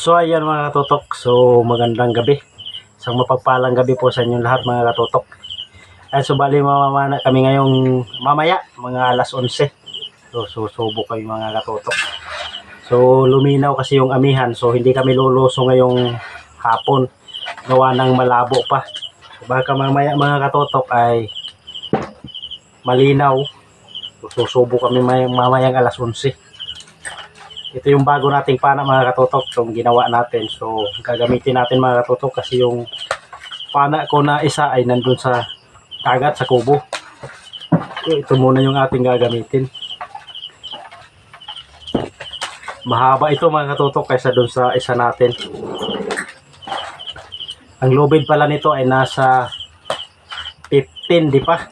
So ayan mga katutok, so magandang gabi. Isang mapagpalang gabi po sa inyong lahat mga katutok. Ay so bali mamamana kami ngayong mamaya, mga alas 11. So susubo kami mga katutok. So luminaw kasi yung amihan, so hindi kami luluso ngayong hapon. Gawa ng malabo pa. So, baka mamaya mga katutok ay malinaw. So, susubo kami may- mamayang alas 11 ito yung bago nating pana mga katutok. Itong ginawa natin so gagamitin natin mga katutok kasi yung pana ko na isa ay nandun sa dagat sa kubo. So, ito muna yung ating gagamitin. Mahaba ito mga katutok kaysa dun sa isa natin. Ang lubid pala nito ay nasa 15 di pa?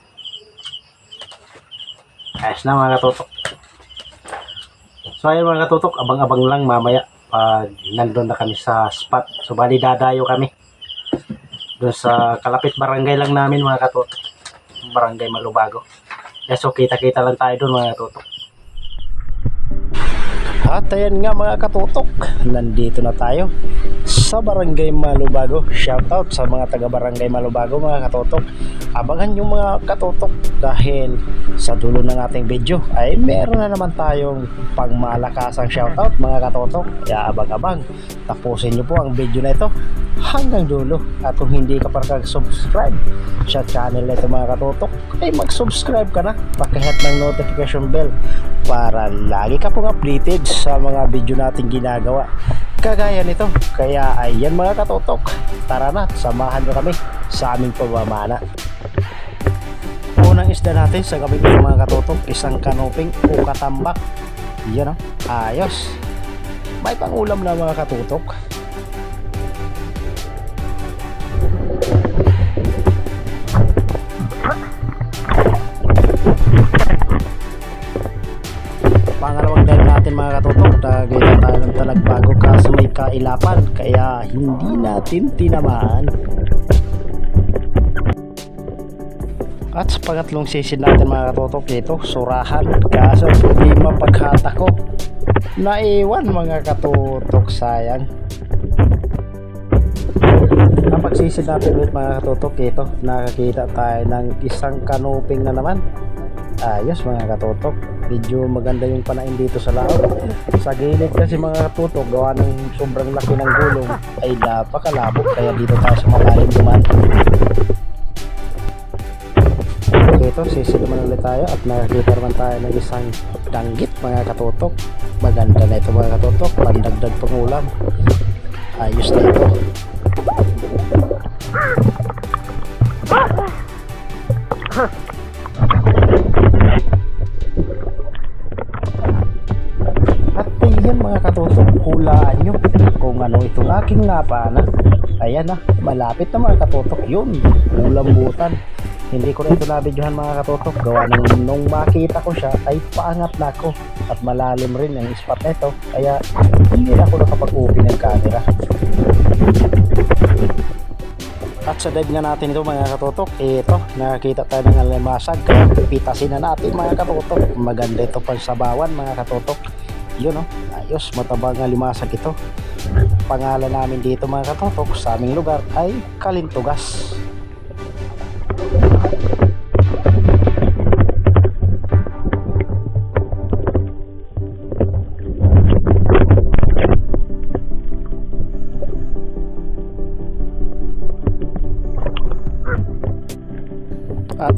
Ayos na mga katutok So ayun mga katutok, abang-abang lang mamaya pag nandun na kami sa spot. So bali dadayo kami. Doon sa kalapit barangay lang namin mga katutok. Barangay Malubago. Yeah, so kita-kita lang tayo doon mga katutok. At ayan nga mga katutok, nandito na tayo sa Barangay Malubago. Shoutout sa mga taga Barangay Malubago mga katutok. Abangan yung mga katutok dahil sa dulo ng ating video ay meron na naman tayong pangmalakasang shoutout mga katotok. Kaya abang-abang. Tapusin nyo po ang video na ito hanggang dulo. At kung hindi ka pa subscribe sa channel na ito mga katotok, ay mag-subscribe ka na. Pakihit ng notification bell para lagi ka pong updated sa mga video natin ginagawa. Kagaya nito. Kaya ayan mga katotok. Tara na, samahan nyo kami sa aming pamamana. Unang isda natin sa gabi ng mga katutok, isang kanoping o katambak. Yan o, ayos. May pangulam na mga katutok. Pangalawang dive natin mga katutok, nagkita tayo ng talagbago kaso may kailapan kaya hindi natin tinamaan. At sa pangatlong session natin mga katotok dito, surahan. Kaso hindi mapaghata ko. Naiwan mga katotok, sayang. Kapag session natin ulit mga katotok dito, nakakita tayo ng isang kanoping na naman. Ayos mga katotok. Medyo maganda yung panain dito sa laot. Sa gilid kasi mga katotok, gawa ng sobrang laki ng gulong, ay napakalabo. Kaya dito tayo sa malalim duman. Sisi naman ulit tayo at nakakita naman tayo ng isang danggit mga katutok. Maganda na ito mga katutok, pandagdag pang ulam. Ayos na ito. At yan mga katutok, hulaan nyo kung ano itong aking napana. Ayan na, malapit na mga katutok yun. Ulambutan. Hindi ko na ito nabidyohan mga katutok. Gawa ng nung makita ko siya ay paangat na ako. At malalim rin ang spot nito. Kaya hindi na ako nakapag-open ng camera. At sa dive nga natin ito mga katutok, ito, nakakita tayo ng alimasag. Kaya pitasin na natin mga katutok. Maganda ito pang sabawan mga katutok. Yun o, ayos, matabang alimasag ito. Pangalan namin dito mga katutok sa aming lugar ay Kalintugas.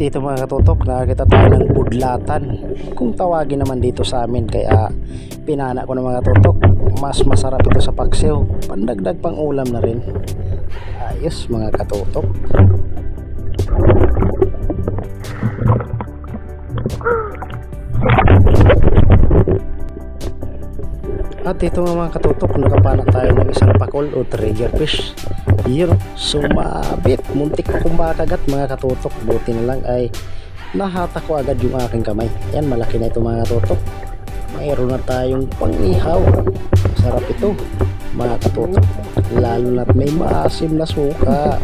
At ito mga katutok, nakakita tayo ng budlatan. Kung tawagin naman dito sa amin, kaya pinana ko ng mga katutok, mas masarap ito sa paksiw. Pandagdag pang ulam na rin. Ayos mga katutok. At ito nga mga katutok, nakapana tayo ng isang pakol o trigger fish. Yun, sumabit. Muntik akong makagat mga katutok. Buti na lang ay nahata ko agad yung aking kamay. Yan, malaki na ito mga katutok. Mayroon na tayong pang-ihaw. Sarap ito mga katutok. Lalo na't may maasim na suka.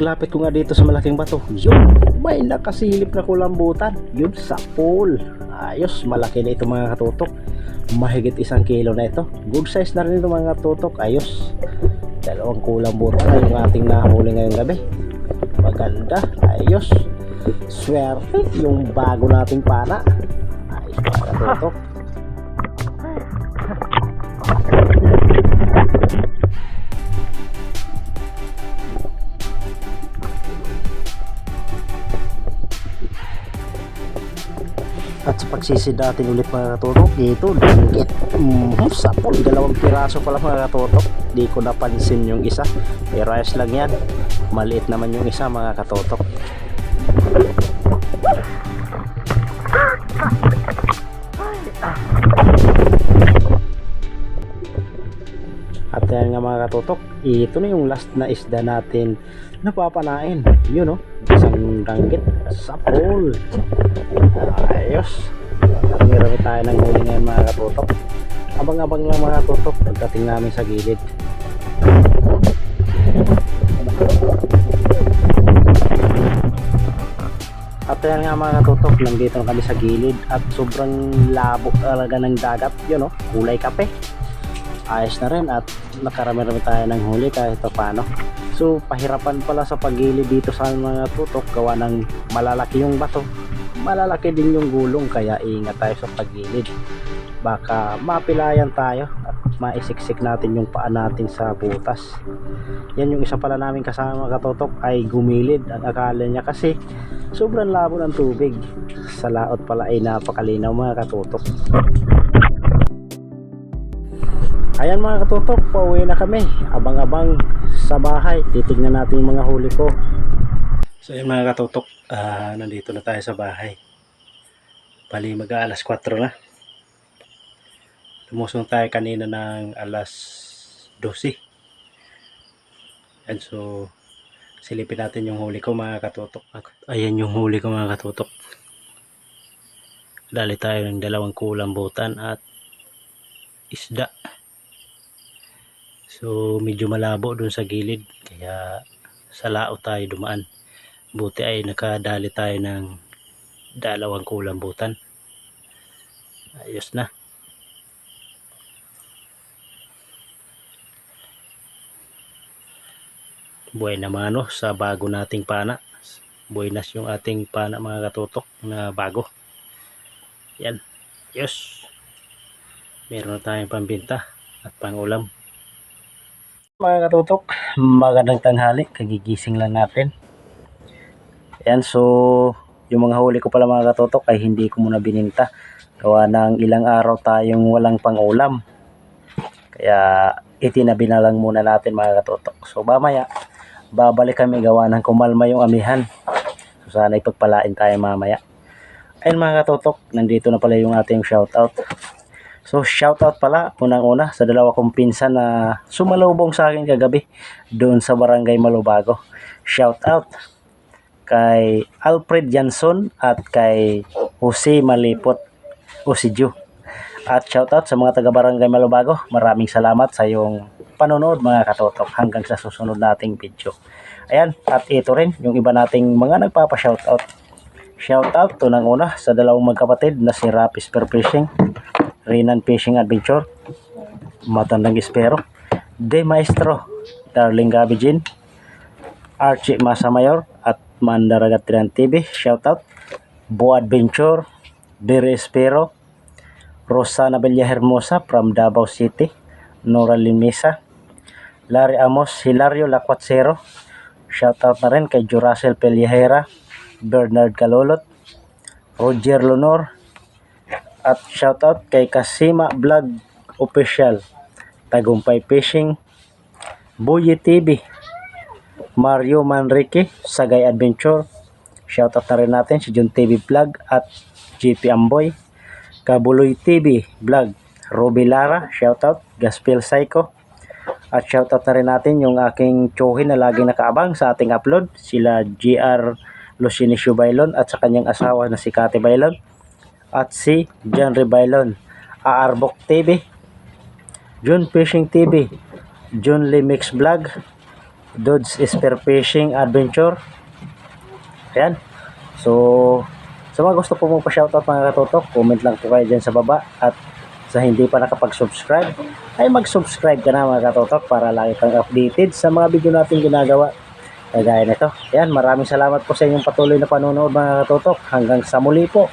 Paglapit ko nga dito sa malaking bato, yun, may nakasilip na kulambutan. Yun, sa pool. Ayos, malaki na ito mga katutok. Mahigit isang kilo na ito. Good size na rin ito mga katutok. Ayos. Dalawang kulambutan na yung ating nahuli ngayong gabi. Maganda. Ayos. Swerte yung bago nating pana. Ayos mga katutok. At sa pagsisid natin ulit mga katutok, dito, linggit. Mm, sapon, dalawang piraso pala mga katutok. Di ko napansin yung isa. Pero ayos lang yan. Maliit naman yung isa mga katutok. At yan nga mga katutok, ito na yung last na isda natin napapanain. Yun o, isang danggit sa pool. Ayos. Marami tayo ng huli ngayon mga katutok. Abang-abang lang mga katutok pagdating namin sa gilid. At yan nga mga katutok, nandito na kami sa gilid at sobrang labo talaga ng dagat. Yun o, kulay kape. Ayos na rin at nakarami-rami tayo ng huli kahit pa paano. So pahirapan pala sa pagilid dito sa mga tutok gawa ng malalaki yung bato malalaki din yung gulong kaya ingat tayo sa pagilid baka mapilayan tayo at maisiksik natin yung paa natin sa butas. Yan yung isa pala namin kasama katotok ay gumilid ang akala niya kasi sobrang labo ng tubig. Sa laot pala ay napakalinaw mga katotok. Ayan mga katotok pauwi na kami. Abang-abang sa bahay. Titignan natin yung mga huli ko So yun mga katutok, ah, nandito na tayo sa bahay. Bali mag alas 4 na. Lumusong tayo kanina ng alas 12. And so, silipin natin yung huli ko mga katutok. Ayan yung huli ko mga katutok. Dali tayo ng dalawang kulambutan at isda. So, medyo malabo dun sa gilid. Kaya, sa lao tayo dumaan buti ay nakadali tayo ng dalawang kulambutan ayos na. Buhay na mano sa bago nating pana. Buenas yung ating pana mga katutok na bago. Yan. Yes. Meron na tayong pambinta at pangulam. Mga katutok magandang tanghali. Kagigising lang natin Ayan, so yung mga huli ko pala mga katotok ay hindi ko muna bininta. Gawa ng ilang araw tayong walang pangulam. Kaya itinabi na lang muna natin mga katotok. So mamaya, babalik kami gawa ng kumalma yung amihan. So sana ipagpalain tayo mamaya. Ayun mga katotok, nandito na pala yung ating shoutout. So shoutout pala unang-una sa dalawa kong pinsan na sumalubong sa akin kagabi doon sa barangay Malubago. Shoutout kay Alfred Janson at kay Jose Malipot Osidio. At shoutout sa mga taga Barangay Malubago. Maraming salamat sa iyong panonood mga katotok hanggang sa susunod nating video. Ayan, at ito rin yung iba nating mga nagpapa-shoutout. Shoutout to ng una sa dalawang magkapatid na si Rapis Per Fishing, Rinan Fishing Adventure, Matandang Espero, De Maestro, Darling Gabijin, Archie Masamayor Mandaragat TV, shoutout. Bo Adventure, Dere Espero, Rosana Bella Hermosa from Davao City, Nora Limisa, Larry Amos, Hilario Lacuatsero, shoutout na rin kay Jurasel Peliahera, Bernard Kalolot, Roger Lonor, at shoutout kay Kasima Vlog Official, Tagumpay Fishing, Buye TV, Mario Manrique, Sagay Adventure. Shoutout na rin natin si Jun TV Vlog at JP Amboy. Kabuloy TV Vlog. Ruby Lara, shoutout. Gaspel Psycho. At shoutout na rin natin yung aking tsohin na laging nakaabang sa ating upload. Sila GR Lucinisio Bailon at sa kanyang asawa na si Kate Bailon. At si John Bailon. Aarbok TV. Jun Fishing TV. Jun Limix Vlog. Dudes Spearfishing Adventure. Ayan. So, sa mga gusto po mo pa-shoutout mga katutok, comment lang po kayo dyan sa baba. At sa hindi pa nakapag-subscribe, ay mag-subscribe ka na mga katutok para lagi kang updated sa mga video natin ginagawa. Kagaya nito. Ayan, maraming salamat po sa inyong patuloy na panonood mga katutok. Hanggang sa muli po.